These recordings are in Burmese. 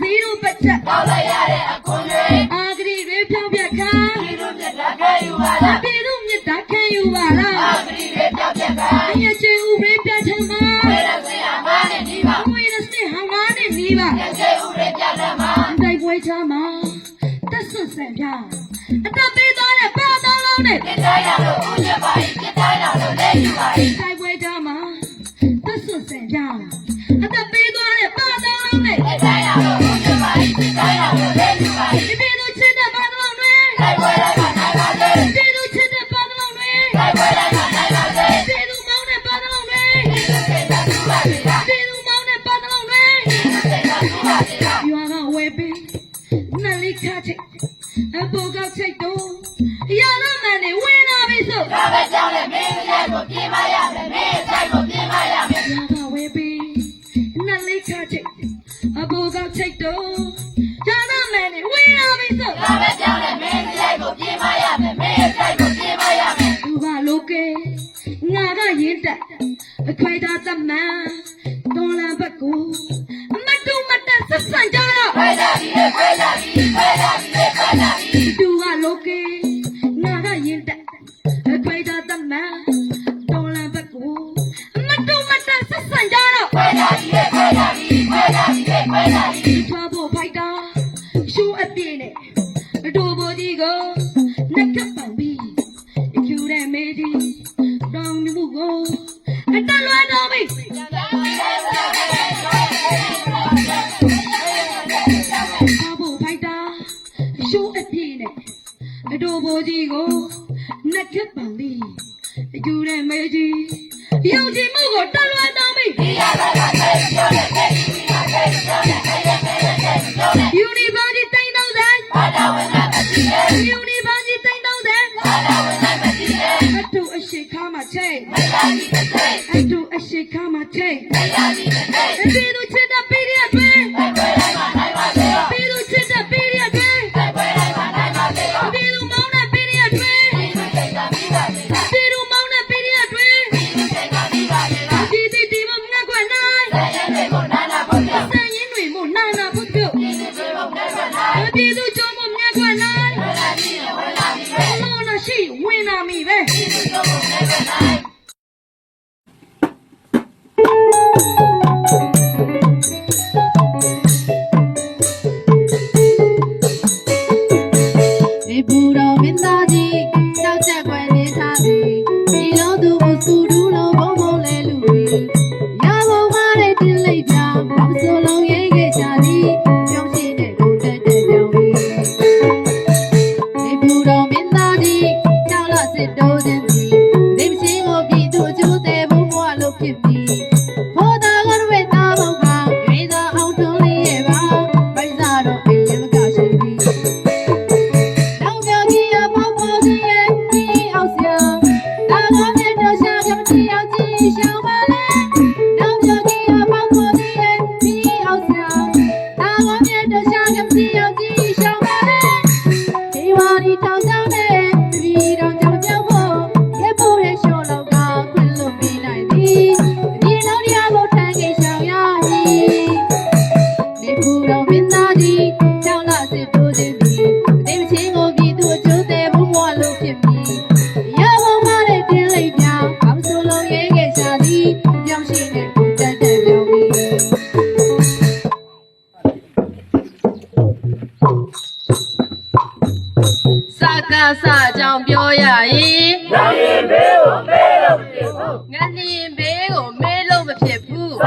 ဇီးဥပတ္ထပေါက်လိုက်ရတဲ့အခွန်တွေအာဂရီတွေဖြောင်းပြတ်ခါဒီလိုမြတ်တာခံယူပါလားဒီလိုမြတ်တာခံယူပါလားအာဂရီတွေဖြောင်းပြတ်ခါအညချေဥပရေပြတ်ထမ်းပါဝေရစေအမားနဲ့ဒီပါဝေရစေဟမားနဲ့ဒီပါညချေဥပရေပြတ်ထမ်းပါတိုက်ပွဲချမှာတက်ဆွဆန်ပြအသက်ပေးသွားတဲ့ပါသောင်းလုံးနဲ့ပြစ်တိုင်းလာလို့ဦးရပါရင်ပြစ်တိုင်းလာလို့လက်ယူပါရင်တိုက်ပွဲချမှာတက်ဆွဆန်ပြအသက်ပေးသွားတဲ့ အောင်ကိုယ်တိုင်ကိုယ်တိုင်အောင် 呜 သူ့အပြင်နဲ့အတူဘိုးကြီးကိုနှစ်ခက်ပန်သည်အကျူတဲ့မေကြီးရုပ်ရှင်မှုကိုတလွမ်းတော်မိယူနီဗာစီတိန်တော့တယ်ယူနီဗာစီတိန်တော့တယ်အတူအရှိခါမှာချိန်အတူအရှိခါမှာချိန်အတူချစ်တဲ့ပြည်ရ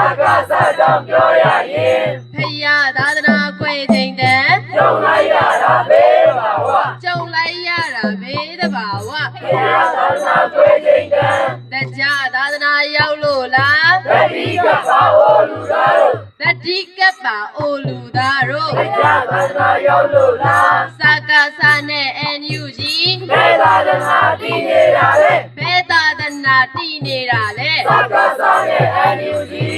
စ်ဘူးစကားစကြောင်ပြောရရင်ဖယားသာသနာခွေချိန်တန်ကြုံလိုက်ရတာဘေးပါဝကြုံလိုက်ရတာဘေးတဘာဝဘုရားသာနာတွေ့ချိန်တန်တကြသာသနာရောက်လို့လားတတိကပါဟောလူသားတို့တတိကပ်ပါအိုလူသားတို့ဘုရားသာနာရောက်လို့လားစကားစာနဲ့ NUG မဲသာသနာတည်နေတာလေဘဲသာသနာ တည်နေတာလေစကားစားနဲ့အန်ယူဂျီ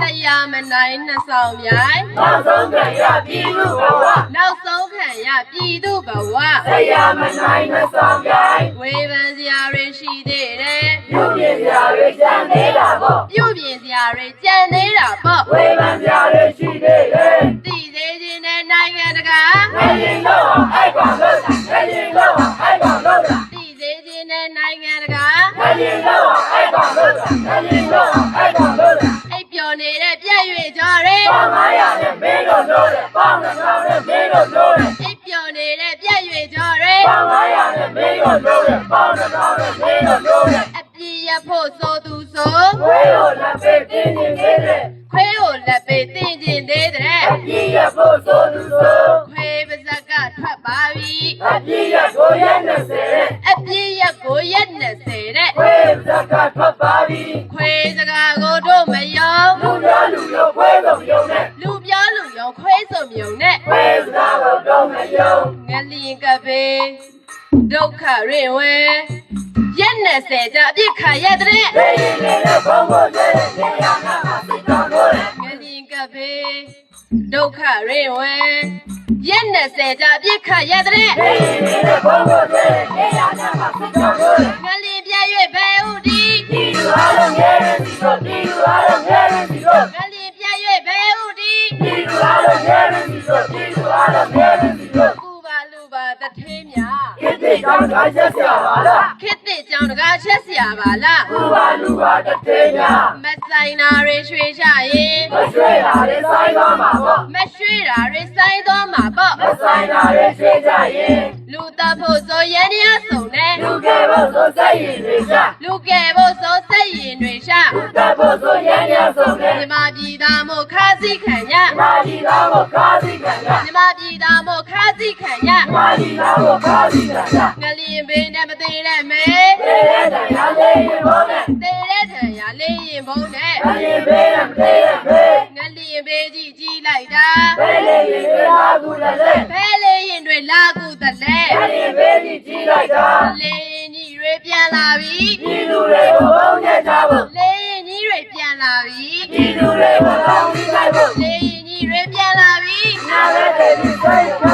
ဆက်ရမနိုင်နှစ်ဆောင်မြိုင်နောက်ဆုံးကြရပြည်သူဘဝနောက်ဆုံးခံရပြည်သူဘဝဆရာမနိုင်မဆောင်ကြိုင်ဝေဖန်စရာတွေရှိသေးတယ်ပြုပြင်စရာတွေကြံနေတာပေါ့ပြုပြင်စရာတွေကြံနေတာပေါ့ဝေဖန်စရာတွေရှိသေးတယ်တည်သေးခြင်းနဲ့နိုင်ငံတကာငရင်တော့အိုက်ကောင်လို့ငရင်တော့အိုက်ကောင်လို့တည်သေးခြင်းနဲ့နိုင်ငံတကာ ငရင်တော့အိုက်ကောင်လို့ငရင်တော့အိုက်ကောင်လို့အိပ်ပျော်နေတဲ့ပြည့်ရွေကြော်တွေပေါင်း900နဲ့မင်းတို့လို့တယ်ပေါင်း1000နဲ့မင်းတို့လို့တယ်အိပ်ပျော်နေတဲ့ပြည့်ရွေကြော်တွေပေါင်း900နဲ့မင်းတို့လို့တယ်ပေါင်း1000နဲ့မင်းတို့လို့တယ်အပြည့်ရဖို့ဆိုသူဆိုဝေးကိုလက်ပေးတင်းနေသေးတယ်ခွေးကိုလက်ပေးတင်ကျင်သေးတဲ့အပြည့်ရဖို့ဆိုသူဆိုခွေးပါဇက်ကထွက်ပါပြီအပြည့်ရကိုရဲ20 က္ခရင်ဝဲရက်20ကြအပြစ်ခံရတဲ့ဒေရင်နေတဲ့ဘုံဘုံရဲ့နေရာမှာစိတ်တော်ကိုယ်ငလျင်ကပေဒုက္ခရင်ဝဲရက်20ကြအ စ်ကြောင်းတကားချက်ဆရာပါလားခစ်တစ်ကြောင်တကားချက်ဆရာပါလားလူပါလူပါတစ်သေးများမဆိုင်နာတွေရွှေရရင်မရွှေတာတွေဆိုင်သွားမှာပေါ့မရွှေတာတွေဆိုင်သွားမှာပေါ့မဆိုင်တာတွေရွှေကြရင်လူတပ်ဖို့ဆိုရန်ရဆုံနဲ့လူကဲပါဖို့ဆိုစိတ်ရင်တွေရှာလူကယ်ဖို့ဆိုစိတ်ရင်တွေရှာတတ်ဖို့ဆိုရမ်းရဆုံးနဲ့မြမပြည်သားမို့ခါးစီခံရမာဒီသားကိုကားစီကံရမြမပြည်သားမို့ခါးစီခံရမာဒီသားကိုကားစီကံရငလျင်ဘေးနဲ့မသေးတဲ့မဲတဲ့တရားလေးရင်ဘောနဲ့သေးတဲ့ထံရလေးရင်ဘုံနဲ့အရင်ဘေးနဲ့မသေးတဲ့ဘေးငလျင်ဘေးကြီးကြီးလိုက်တာဘယ်လေးရင်ကလာကူလည်းလေဖဲလေးရင်တွေလာကူတလဲအရင်ဘေးကြီးကြီးလိုက်တာလေးရင်ကြီး တွေပြန်လာပြီဒီလူတွေကိုဘုံနဲ့ကြဖို့လေးရင်ကြီးတွေပြန်လာပြီဒီလူတွေကိုကောင်းပြီးလိုက်ဖို့လေးရင်ကြီးတွေပြန်လာပြီနားလည်းတဲ့ဒီဆိုင်ခါဖို့အောင်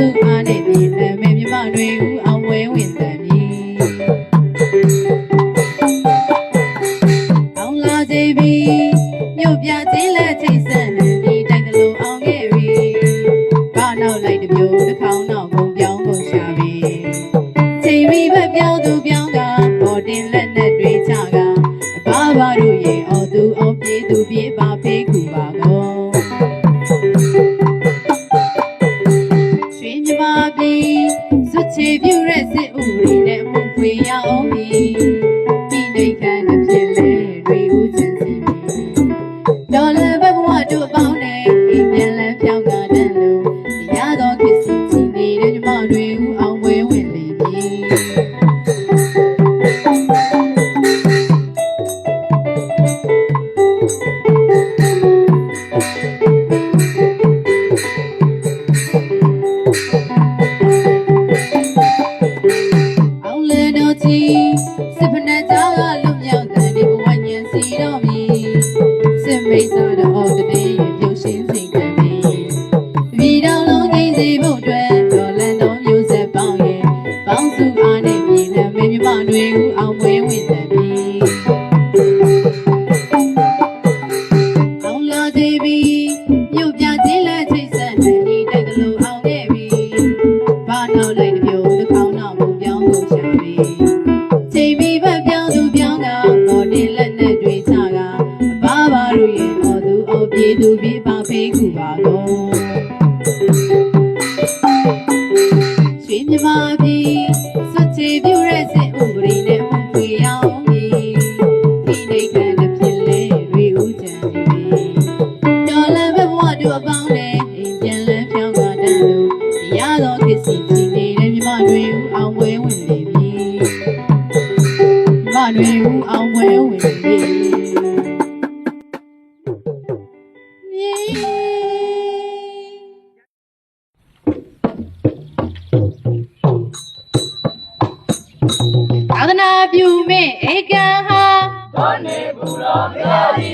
စုအားနဲ့ပြည်နယ်မြမတွေဦး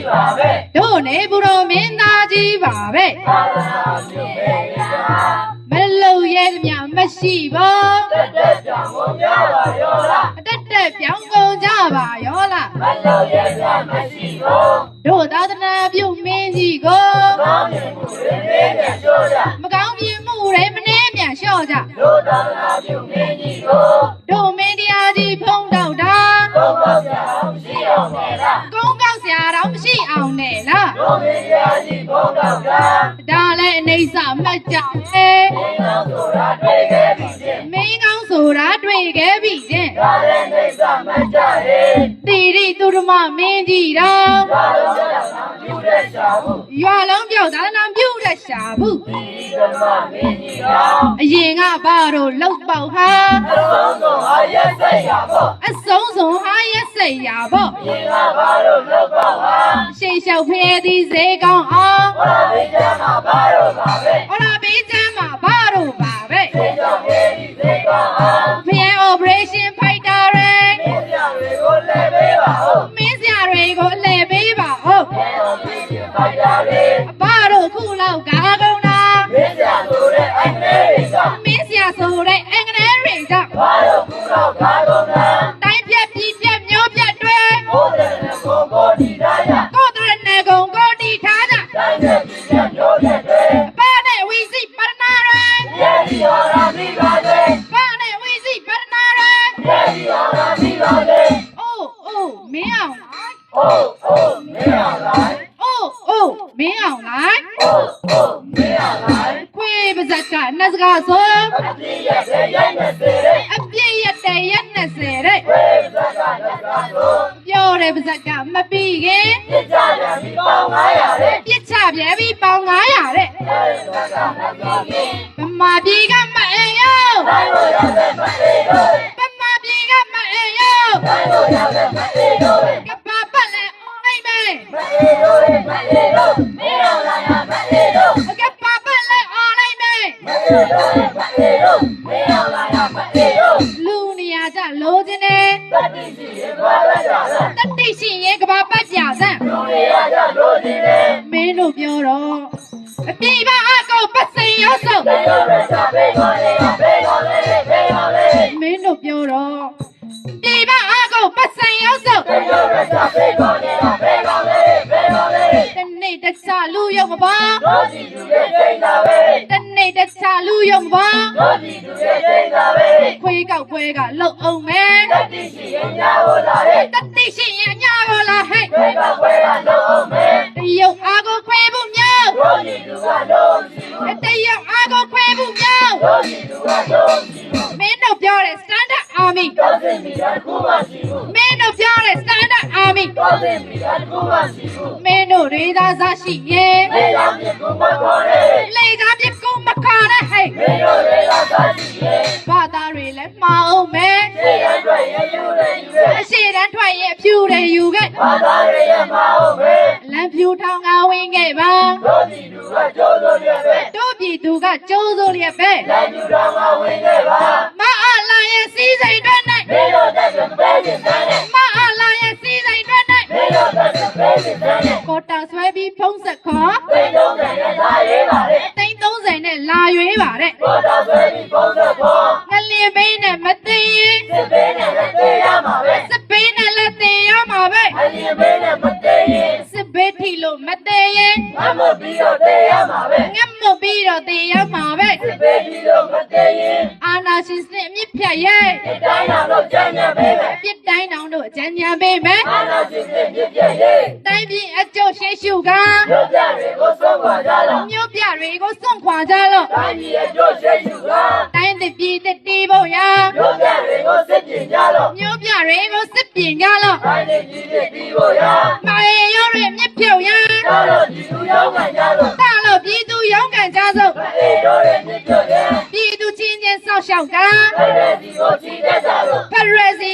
ပါပဲတို့နေဘုရောမင်းသားကြီးပါပဲသာသနာပြုပေရာမလုံရဲ့မြမရှိပါတက်တက်ကြောင့်ကိုပြပါရောလားအတက်တက်ပြောင်းကုန်ကြပါရောလားမလို့ရဲ့ပြမရှိဘူးတို့သာသနာပြုမင်းကြီးကိုဘောနေပူရင်းလေးနဲ့ပြောကြမကောင်းပြမှုတွေမနှဲပြန်လျှော့ကြတို့သာသနာပြုမင်းကြီးကိုတို့မင်းတရားကြီးဖုံးတော့တာတော့ပေါ့ကြအောင်ရှိအောင်လေလားကုန်းကောက်စ ရာတော့မရှိအောင်နဲ့လားတို့မင်းရာကြီးဘုံတော့ကဒါလည်းအနေဆာမှတ်ကြတယ်ဒီတော့ဆိုတာတွေ့ခဲ့ပြီချင်းမင်းကောင်းဆိုတာတွေ့ခဲ့ပြီချင်းဒါလည်းနေစာမကြရဲ့တိရိသူဓမ္မမင်းကြီးတော်ဒါတော့ကြောင့်ပြုတဲ့ရှာမှုရွာလုံးပြောက်သာသနာ ပြုတဲ့ရှာဘူးဒီဓမ္မမင်းကြီးတော်အရင်ကဘာတို့လောက်ပေါက်ဟာအဆုံးစုံအားရဆက်ရဖို့အဆုံးစုံဟာရက်စိတ်ရာပေါ့ဒီကဘာလို့လောက်ပါဟာရှေ့လျှောက်ဖဲသည်ဈေးကောင်းအောင်ဟောဒီကျမှာဘာလို့ပါပဲဟောလာပေးချမ်းမှာဘာတို့ပါပဲဒီကြောင့်ဒီစိတ်ပါဟာဖျဲ operation fighter တွေမင်းပြတွေကိုလည်းပေးပါဦးမင်းစရာတွေကိုအလဲပေးပါဟုတ်ဘ ခွေးပါဇက်ကနှက်စကားဆိုအပြည့်ရဲ့ရိုက်နေစေတဲ့အပြည့်ရတဲ့ရက်20တဲ့ဝေးစကားလက်ကားကိုပြောတဲ့ပါဇက်ကမပြီးခင်ပြကြရပြီပေါင်း900တဲ့ပြစ်ချပြဲပြီးပေါင်900တဲ့ဝေးစကားလက်ကားကိုဗမာပြည်ကမအေးရောတိုင်းလို့ရတဲ့မလေးတို့ဗမာပြည်ကမအေးရောတိုင်းလို့ရတဲ့ လိုချင်တယ်တတိရှိရပါလားကြာလားတတိရှိရင်ကပပတ်ကြစမ်းလူတွေရကြလို့နေတယ်မင်းတို့ပြောတော့အပြေပါအကောပတ်စိန်ရောက်ဆုံးတေရောရစားပေးပါလေပေးပါလေပေးပါလေမင်းတို့ပြောတော့ပြေပါအကောပတ်စိန်ရောက်ဆုံးတေရောရစားပေးပါလေပေးပါလေပေးပါလေတ နေ့တခြားလူရောက်မပါတို့စီသူရဲ့စိတ်သာပဲတနေ့တခြားလူရောက်မပါတို့စီသူရဲ့စိတ်သာပဲခွေးကောက်ပွဲကလုံအောင်မယ်တတိရှိရင်ညာလို့လာတဲ့တတိရှိရင်ညာရောလားဟဲ့ဝေကဝေကလုံး ဆိုလျက်ပဲလက်ပြူတော်မှာဝင်ခဲ့ပါမအားလာရဲ့စီးစိမ်တွေ၌မေတော်တဲ့စပဲခြင်းတန်းနဲ့မအားလာရဲ့စီးစိမ်တွေ၌မေတော်တဲ့စပဲခြင်းတန်းနဲ့ကိုတာဆွဲပြီးဖုံးဆက်ခေါ်သိန်း30နဲ့လာရေးပါတဲ့သိန်း30နဲ့လာရွေးပါတဲ့ကိုတာဆွဲပြီးဖုံးဆက်ခေါ်ငလင်ဘေးနဲ့မသိရင်စပေးနဲ့လည်းသိရမှာပဲစပေးနဲ့လည်းသိရမှာပဲငလင်ဘေးနဲ့မသိရင်စပေးထီလို့မသိရင်မမပြီးတော့ ကြီးတော့မသေးရင်အာနာရှင်စနစ်အမြင့်ဖြတ်ရဲ့ဒီတိုင်းတော့ကြမ်းကြမ်းပေးမယ်ပြစ်တိုင်းတောင်တို့အကြံဉာဏ်ပေးမယ်အာနာရှင်စစ်မြစ်ပြည့်ရေးတိုင်းပြည်အကျိုးရှိရှုကရုပ်ပြတွေကိုဆုံးပါကြလားမြို့ပြတွေကိုစွန့်ခွာကြလို့တိုင်းပြည်ရဲ့ကြိုးရှိယူကတိုင်းတစ်ပြည်တစ်တီးဖို့ရာရုပ်ပြတွေကိုစစ်ကျင်ကြလို့မြို့ပြတွေကိုစစ်ပြင်ကြလို့တိုင်းပြည်ကြီးတွေပြီးဖို့ရမာရီရောတွေမြစ်ဖြုတ်ရာတော်တော်ဒီလူရောက်မှကြလို့ တာလို့ပြည်သူရုံးကန်ကြစို့အေးတော်ရဲ့မြစ်ပြည့်ရေးပြည်သူချင်းချင်းစောက်ရှောက်ကအဲ့ဒါဒီကိုချီးတက်ကြလို့ဖရယ်စီ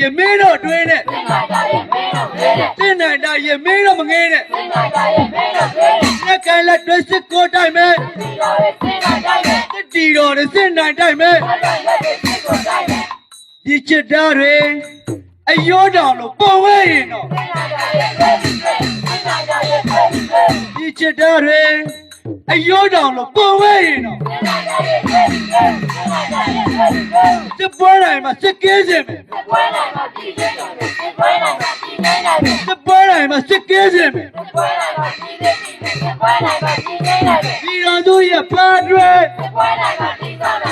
စစ်နိုင်တာရမင်းတို့တွင်းနဲ့သင်္ကာကြရဲ့မင်းတို့တွေတဲ့စစ်နိုင်တာရမင်းတို့မငင်းနဲ့သင်္ကာကြရဲ့မင်းတို့တွေတဲ့လက်ကင်လက်တွဲစစ်ကိုတိုက်မယ်ဒီတော်ရဲ့သင်္ကာကြရဲ့စစ်တီတော်တွေစစ်နိုင်တိုက်မယ်အဲ့ဒါရဲ့စစ်ကိုတိုက်မယ်ဒီချစ်သားတွေအယောတော်လို့ပုံဝဲရင်တော့သင်္ကာကြရဲ့တွေသင်္ကာကြရဲ့တွေတွေဒီချစ်သားတွေအယောတော်လို့ပုံဝဲရင်တော့ သင်္ကာကြရဲ့တွေတွေသင်္ကာကြရဲ့တွေတွေစစ်ပွဲတိုင်းမှာစစ်ကဲစင်မယ်စစ်ပွဲနိုင်မှာပြည်နေတယ်စစ်ပွဲနိုင်မှာပြည်နေနိုင်တယ်စစ်ပွဲတိုင်းမှာစစ်ကဲစင်မယ်စစ်ပွဲနိုင်မှာပြည်နေတယ်စစ်ပွဲနိုင်မှာပြည်နေနိုင်တယ်ဒီတော်သူရဲ့ပါတွေစစ်ပွဲနိုင်မှာပြည်သား